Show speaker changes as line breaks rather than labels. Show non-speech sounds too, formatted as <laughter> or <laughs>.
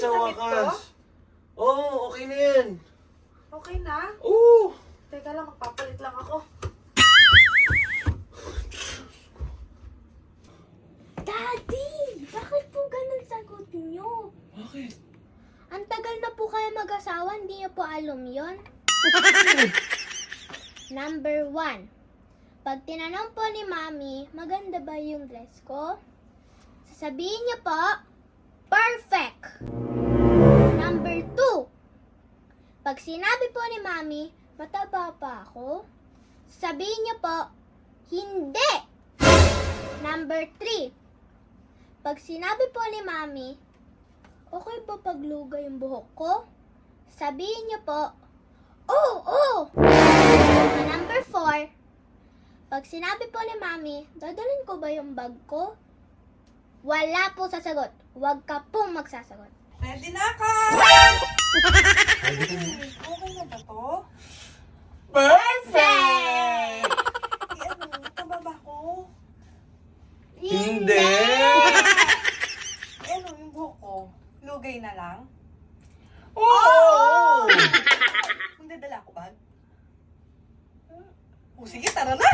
sa wakas. Oo, oh, okay na yan.
Okay na?
Oo.
Teka lang, magpapalit lang ako.
Daddy! Bakit po ganun sagot niyo?
Bakit?
Ang tagal na po kayo mag-asawa, hindi niyo po alam yon. <laughs> Number one. Pag tinanong po ni Mami, maganda ba yung dress ko? Sasabihin niyo po, Pag sinabi po ni Mami, mataba pa ako? Sabihin niyo po, hindi! Number three. Pag sinabi po ni Mami, okay ba paglugay yung buhok ko? Sabihin niyo po, oo, oo! Na number four, pag sinabi po ni Mami, dadalhin ko ba yung bag ko? Wala po sasagot. Huwag ka pong magsasagot.
Ready na ako! Okay na ba to?
Perfect!
Eh, ano, tama ba ako?
Hindi!
Eh, ano, yung buhok ko? Lugay na lang?
Oo!
Magdadala ako bag? O sige, tara na!